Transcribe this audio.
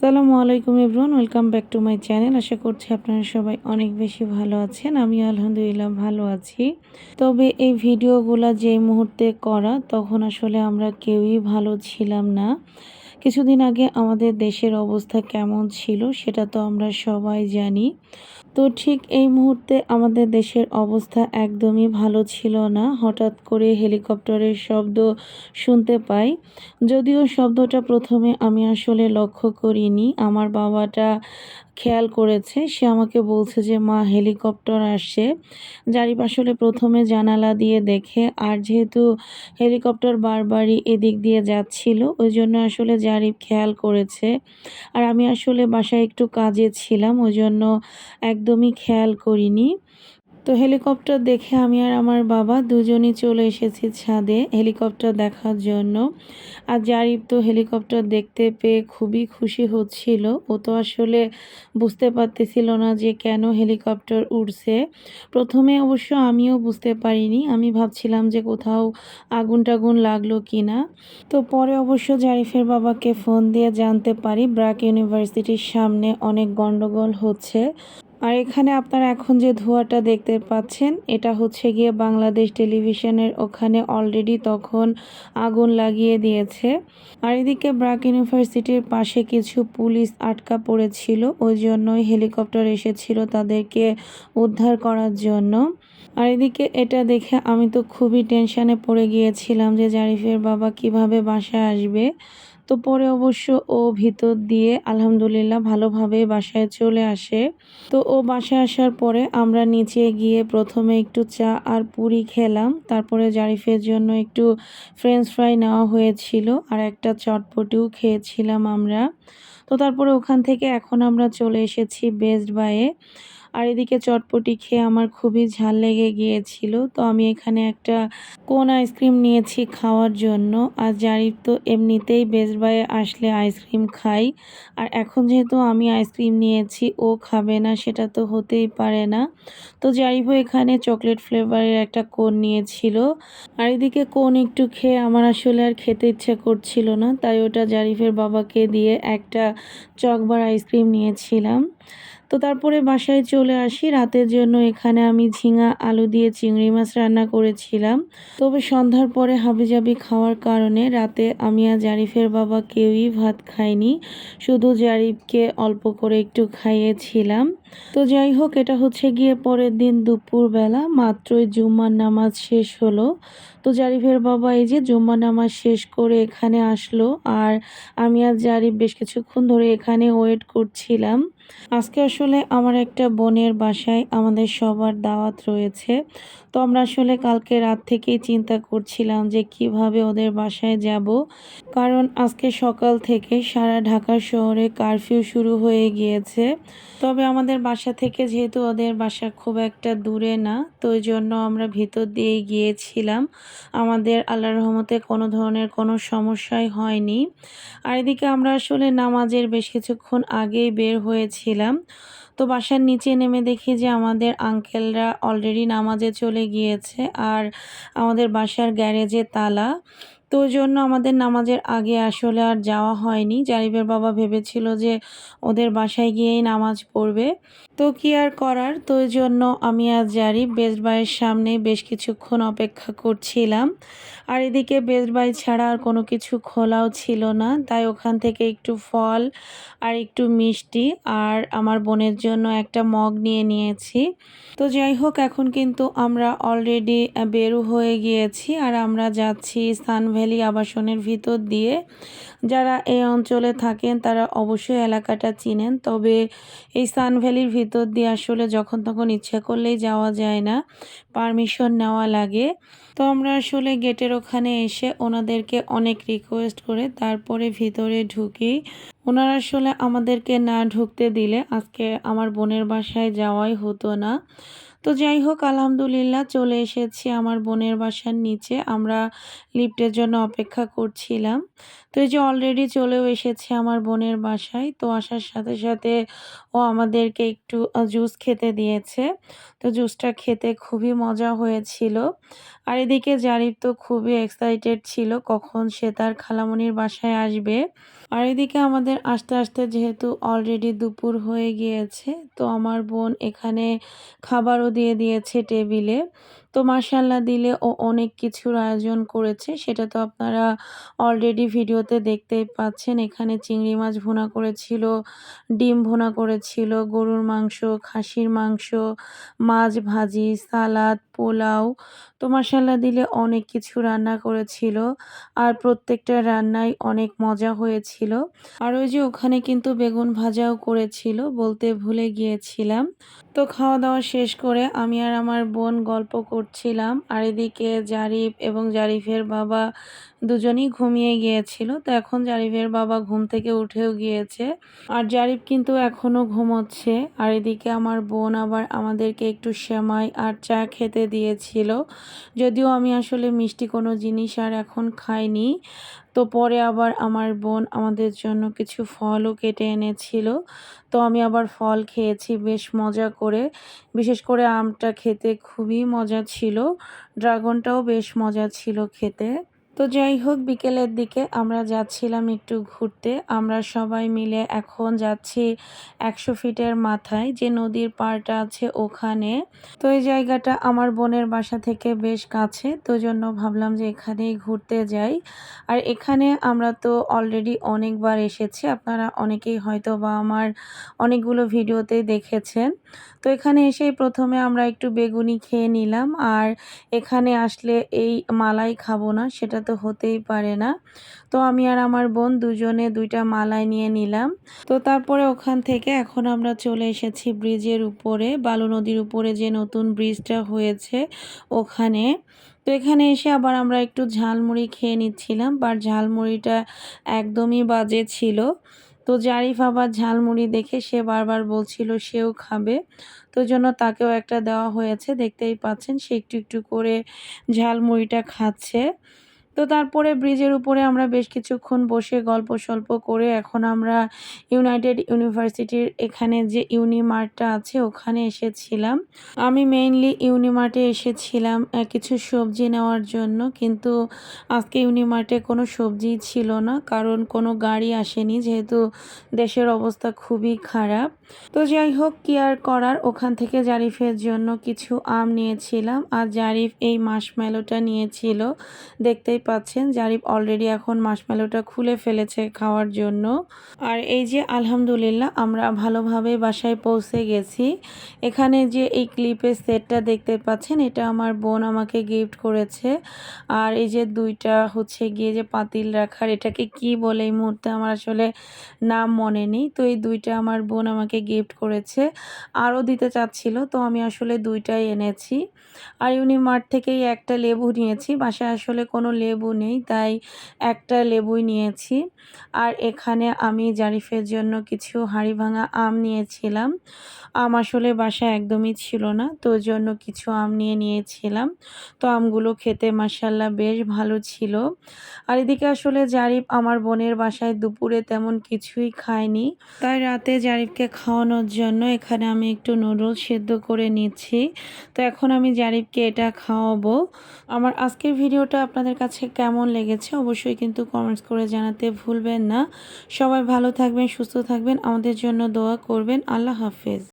আসসালামু আলাইকুম everyone, welcome back to my channel. আশা করছি আপনারা সবাই অনেক বেশি ভালো আছেন আমি আলহামদুলিল্লাহ ভালো আছি। তবে এই ভিডিওগুলো যে মুহূর্তে করা, তখন আসলে আমরা কেউই ভালো ছিলাম না। কিছুদিন আগে আমাদের দেশের অবস্থা কেমন ছিল সেটা তো আমরা সবাই জানি। তো ঠিক এই মুহূর্তে আমাদের দেশের অবস্থা একদমই ভালো ছিল না। হঠাৎ করে হেলিকপ্টারের শব্দ শুনতে পাই। যদিও শব্দটা প্রথমে আমি আসলে লক্ষ্য করিনি। আমার বাবাটা খেয়াল করেছে। সে আমাকে বলছে যে, মা, হেলিকপ্টার আসছে। জারিফ আসলে প্রথমে জানালা দিয়ে দেখে। আর যেহেতু হেলিকপ্টার বারবারই এদিক দিয়ে যাচ্ছিল, ওই জন্য আসলে জারিফ খেয়াল করেছে। আর আমি আসলে বাসায় একটু কাজে ছিলাম, ওই জন্য একদমই খেয়াল করিনি। তো হেলিকপ্টার দেখে আমি আর আমার বাবা দুজনই চলে এসেছি ছাদে হেলিকপ্টার দেখার জন্য। আর জারিফ তো হেলিকপ্টার দেখতে পেয়ে খুবই খুশি হচ্ছিল। ও তো আসলে বুঝতে পারতেছিল না যে কেন হেলিকপ্টার উড়ছে। প্রথমে অবশ্য আমিও বুঝতে পারিনি। আমি ভাবছিলাম যে কোথাও আগুন টাগুন লাগল কি না তো পরে অবশ্য জারিফের বাবাকে ফোন দিয়ে জানতে পারি ব্র্যাক ইউনিভার্সিটির সামনে অনেক গন্ডগোল হচ্ছে। আর এখানে আপনারা এখন যে ধোঁয়াটা দেখতে পাচ্ছেন, এটা হচ্ছে গিয়ে বাংলাদেশ টেলিভিশনের ওখানে অলরেডি তখন আগুন লাগিয়ে দিয়েছে। আর এদিকে ব্রাক ইউনিভার্সিটির পাশে কিছু পুলিশ আটকা পড়েছিল, ওই জন্যই হেলিকপ্টার এসেছিল তাদেরকে উদ্ধার করার জন্য। আর এদিকে এটা দেখে আমি তো খুবই টেনশানে পড়ে গিয়েছিলাম যে জারিফের বাবা কীভাবে বাসায় আসবে। তো পরে অবশ্য ও ভিতর দিয়ে আলহামদুলিল্লাহ ভালোভাবে বাসায় চলে আসে। তো ও বাসায় আসার পরে আমরা নিচে গিয়ে প্রথমে একটু চা আর পুরি খেলাম। তারপরে জারিফের জন্য একটু ফ্রেঞ্চ ফ্রাই নেওয়া হয়েছিল আর একটা চটপটিও খেয়েছিলাম আমরা। তো তারপরে ওখান থেকে এখন আমরা চলে এসেছি বেস্ট বাইয়ে আর এদিকে চটপটি খেয়ে আমার খুবই ঝাল লেগে গিয়েছিল। তো আমি এখানে একটা কোন আইসক্রিম নিয়েছি খাওয়ার জন্য। আর জারিফ তো এমনিতেই বেস্ট বাইয়ে আসলে আইসক্রিম খাই। আর এখন যেহেতু আমি আইসক্রিম নিয়েছি, ও খাবে না, সেটা তো হতেই পারে না। তো জারিফও এখানে চকলেট ফ্লেভারের একটা কোন নিয়েছিল। আর এদিকে কোন একটু খেয়ে আমার আসলে আর খেতে ইচ্ছে করছিল না, তাই ওটা জারিফের বাবাকে দিয়ে একটা চকবার আইসক্রিম নিয়েছিলাম। তো তারপরে বাসায় চলে আসি। রাতের জন্য এখানে আমি ঝিঙা, আলু দিয়ে চিংড়ি মাছ রান্না করেছিলাম। তবে সন্ধ্যার পরে হাবিজাবি খাওয়ার কারণে রাতে আমি আর জারিফের বাবা কেউই ভাত খাইনি। শুধু জারিফকে অল্প করে একটু খাইয়েছিলাম। তো যাই হোক, এটা হচ্ছে গিয়ে পরের দিন দুপুরবেলা, মাত্রই জুম্মার নামাজ শেষ হলো। তো জারিফের বাবা এই যে জুম্মার নামাজ শেষ করে এখানে আসলো, আর আমি আর জারিফ বেশ কিছুক্ষণ ধরে এখানে ওয়েট করছিলাম। আজকে আসলে আমার একটা বোনের বাসায় আমাদের সবার দাওয়াত রয়েছে। তো আমরা আসলে কালকে রাত থেকেই চিন্তা করছিলাম যে কীভাবে ওদের বাসায় যাব। কারণ আজকে সকাল থেকে সারা ঢাকা শহরে কারফিউ শুরু হয়ে গিয়েছে। তবে আমাদের বাসা থেকে যেহেতু ওদের বাসা খুব একটা দূরে না, তো ওই জন্য আমরা ভিতর দিয়ে গিয়েছিলাম। আমাদের আল্লাহ রহমতে কোনো ধরনের কোনো সমস্যাই হয়নি। আর এদিকে আমরা আসলে নামাজের বেশ কিছুক্ষণ আগেই বের হয়েছিলাম। তো বাসার নিচে নেমে দেখি যে আমাদের আঙ্কেলরা অলরেডি নামাজে চলে গিয়েছে, আর আমাদের বাসার গ্যারেজে তালা। তো জন্য আমাদের নামাজের আগে আসলে আর যাওয়া হয়নি। জারিফের বাবা ভেবেছিল যে ওদের বাসায় গিয়েই নামাজ পড়বে। তো কি আর করার? তো জন্য আমি আর জারিফ বেস্ট বাইয়ের সামনে বেশ কিছুক্ষণ অপেক্ষা করছিলাম। আর এদিকে বেস্ট বাই ছাড়া আর কোনো কিছু খোলাও ছিল না। তাই ওখান থেকে একটু ফল আর একটু মিষ্টি আর আমার বোনের জন্য একটা মগ নিয়ে নিয়েছি। তো যাই হোক, এখন কিন্তু আমরা অলরেডি বেরু হয়ে গিয়েছি আর আমরা যাচ্ছি সানভ্যালি আবাসনের ভিতর দিয়ে যারা এই অঞ্চলে থাকেন, তারা অবশ্যই এলাকাটা চিনেন। তবে এই সান ভ্যালির ভিতর দিয়ে আসলে যখন তখন ইচ্ছা করলেই যাওয়া যায় না, পারমিশন নেওয়া লাগে। তো আমরা আসলে গেটের ওখানে এসে ওনাদেরকে অনেক রিকোয়েস্ট করে তারপরে ভিতরে ঢুকি। ওনারা আসলে আমাদেরকে না ঢুকতে দিলে আজকে আমার বোনের বাসায় যাওয়াই হতো না। তো যাই হোক, আলহামদুলিল্লাহ চলে এসেছি আমার বোনের বাসার নিচে। আমরা লিফটের জন্য অপেক্ষা করছিলাম। তো এই যে অলরেডি চলেও এসেছে আমার বোনের বাসায়। তো আসার সাথে সাথে ও আমাদেরকে একটু জুস খেতে দিয়েছে। তো জুসটা খেতে খুবই মজা হয়েছিল। আর এদিকে জারিফ তো খুবই এক্সাইটেড ছিল কখন সে তার খালামনির বাসায় আসবে। আর এদিকে আমাদের আস্তে আস্তে যেহেতু অলরেডি দুপুর হয়ে গিয়েছে, তো আমার বোন এখানে খাবারও দিয়ে দিয়েছে টেবিলে। তো মাসাল্লা দিলে ও অনেক কিছুর আয়োজন করেছে। সেটা তো আপনারা অলরেডি ভিডিওতে দেখতেই পাচ্ছেন। এখানে চিংড়ি মাছ ভুনা করেছিল, ডিম ভুনা করেছিল, গরুর মাংস, খাসির মাংস, মাছ ভাজি, সালাদ, পোলাও। তো মাসাল্লা দিলে অনেক কিছু রান্না করেছিল আর প্রত্যেকটা রান্নাই অনেক মজা হয়েছিল। আর ওই যে ওখানে কিন্তু বেগুন ভাজাও করেছিল বলতে ভুলে গিয়েছিলাম। তো খাওয়া দাওয়া শেষ করে আমি আর আমার বোন গল্প করছিলাম। আর এদিকে জারিফ এবং জারিফের বাবা দুজনই ঘুমিয়ে গিয়েছিল। তো এখন জারিফের বাবা ঘুম থেকে উঠেও গিয়েছে। আর জারিফ কিন্তু এখনও ঘুমোচ্ছে। আর এদিকে আমার বোন আবার আমাদেরকে একটু সেমাই আর চা খেতে দিয়েছিল। যদিও আমি আসলে মিষ্টি কোনো জিনিস আর এখন খাইনি। তো পরে আবার আমার বোন আমাদের জন্য কিছু ফলও কেটে এনেছিল। তো আমি আবার ফল খেয়েছি বেশ মজা করে। বিশেষ করে আমটা খেতে খুবই মজা ছিল। ড্রাগনটাও বেশ মজা ছিল খেতে। তো যাই হোক, বিকেলের দিকে আমরা যাচ্ছিলাম একটু ঘুরতে। আমরা সবাই মিলে এখন যাচ্ছি একশো ফিটের মাথায় যে নদীর পাড়টা আছে ওখানে। তো এই জায়গাটা আমার বোনের বাসা থেকে বেশ কাছে, তো জন্য ভাবলাম যে এখানেই ঘুরতে যাই। আর এখানে আমরা তো অলরেডি অনেকবার এসেছি, আপনারা অনেকেই হয়তো বা আমার অনেকগুলো ভিডিওতে দেখেছেন। তো এখানে এসেই প্রথমে আমরা একটু বেগুনি খেয়ে নিলাম, আর এখানে আসলে এই মালাই খাব না, সেটা তো হতেই পারে না। তো আমি আর আমার বোন দুজনে দুইটা মালাই নিয়ে নিলাম। তো তারপরে ওখান থেকে এখন আমরা চলে এসেছি ব্রিজের উপরে, বালু নদীর উপরে যে নতুন ব্রিজটা হয়েছে ওখানে। তো এখানে এসে আবার আমরা একটু ঝালমুড়ি খেয়ে নিচ্ছিলাম, বা ঝালমুড়িটা একদমই বাজে ছিল। তো জারিফ আবার ঝালমুড়ি দেখে সে বারবার বলছিল সেও খাবে। তো জন্য তাকেও একটা দেওয়া হয়েছে, দেখতেই পাচ্ছেন সে একটু একটু করে ঝালমুড়িটা খাচ্ছে। তো তারপরে ব্রিজের উপরে আমরা বেশ কিছুক্ষণ বসে গল্প সল্প করে এখন আমরা ইউনাইটেড ইউনিভার্সিটির এখানে যে ইউনিমার্টটা আছে, ওখানে এসেছিলাম। আমি মেইনলি ইউনিমার্টে এসেছিলাম কিছু সবজি নেওয়ার জন্য। কিন্তু আজকে ইউনিমার্টে কোনো সবজি ছিল না, কারণ কোনো গাড়ি আসেনি, যেহেতু দেশের অবস্থা খুবই খারাপ। তো যাই হোক, কি আর করার? ওখান থেকে জারিফের জন্য কিছু আম নিয়েছিলাম। আর জারিফ এই মাসমেলোটা নিয়েছিল। দেখতেই পাচ্ছেন। জারিফ অলরেডি এখন মাসমেলোটা খুলে ফেলেছে খাওয়ার জন্য। আর এই যে আলহামদুলিল্লাহ, আমরা ভালোভাবে বাসায় পৌঁছে গেছি। এখানে যে এই ক্লিপের সেটটা দেখতে পাচ্ছেন, এটা আমার বোন আমাকে গিফট করেছে। আর এই যে দুইটা হচ্ছে গিয়ে যে পাতিল রাখার, এটাকে কি বলে এই মুহূর্তে আমার আসলে নাম মনে নেই। তো এই দুইটা আমার বোন আমাকে গিফট করেছে, আরও দিতে চাচ্ছিল, তো আমি আসলে দুইটাই এনেছি। আর ইউনিমার্ট থেকেই একটা লেবু নিয়েছি, বাসায় আসলে কোনো লেবু নেই, তাই একটা লেবুই নিয়েছি। আর এখানে আমি জারিফের জন্য কিছু হাঁড়ি ভাঙা আম নিয়েছিলাম। আম আসলে বাসা একদমই ছিল না, তো জন্য কিছু আম নিয়ে নিয়েছিলাম। তো আমগুলো খেতে মাসাল্লাহ বেশ ভালো ছিল। আর এদিকে আসলে জারিফ আমার বোনের বাসায় দুপুরে তেমন কিছুই খায়নি। তাই রাতে জারিফকে খাওয়ানোর জন্য এখানে আমি একটু নুডলস সেদ্ধ করে নিচ্ছি। তো এখন আমি জারিফকে এটা খাওয়াবো। আমার আজকের ভিডিওটা আপনাদের কাছে কেমন লেগেছে অবশ্যই কিন্তু কমেন্টস করে জানাতে ভুলবেন না। সবাই ভালো থাকবেন, সুস্থ থাকবেন। আমাদের জন্য দোয়া করবেন। আল্লাহ হাফেজ।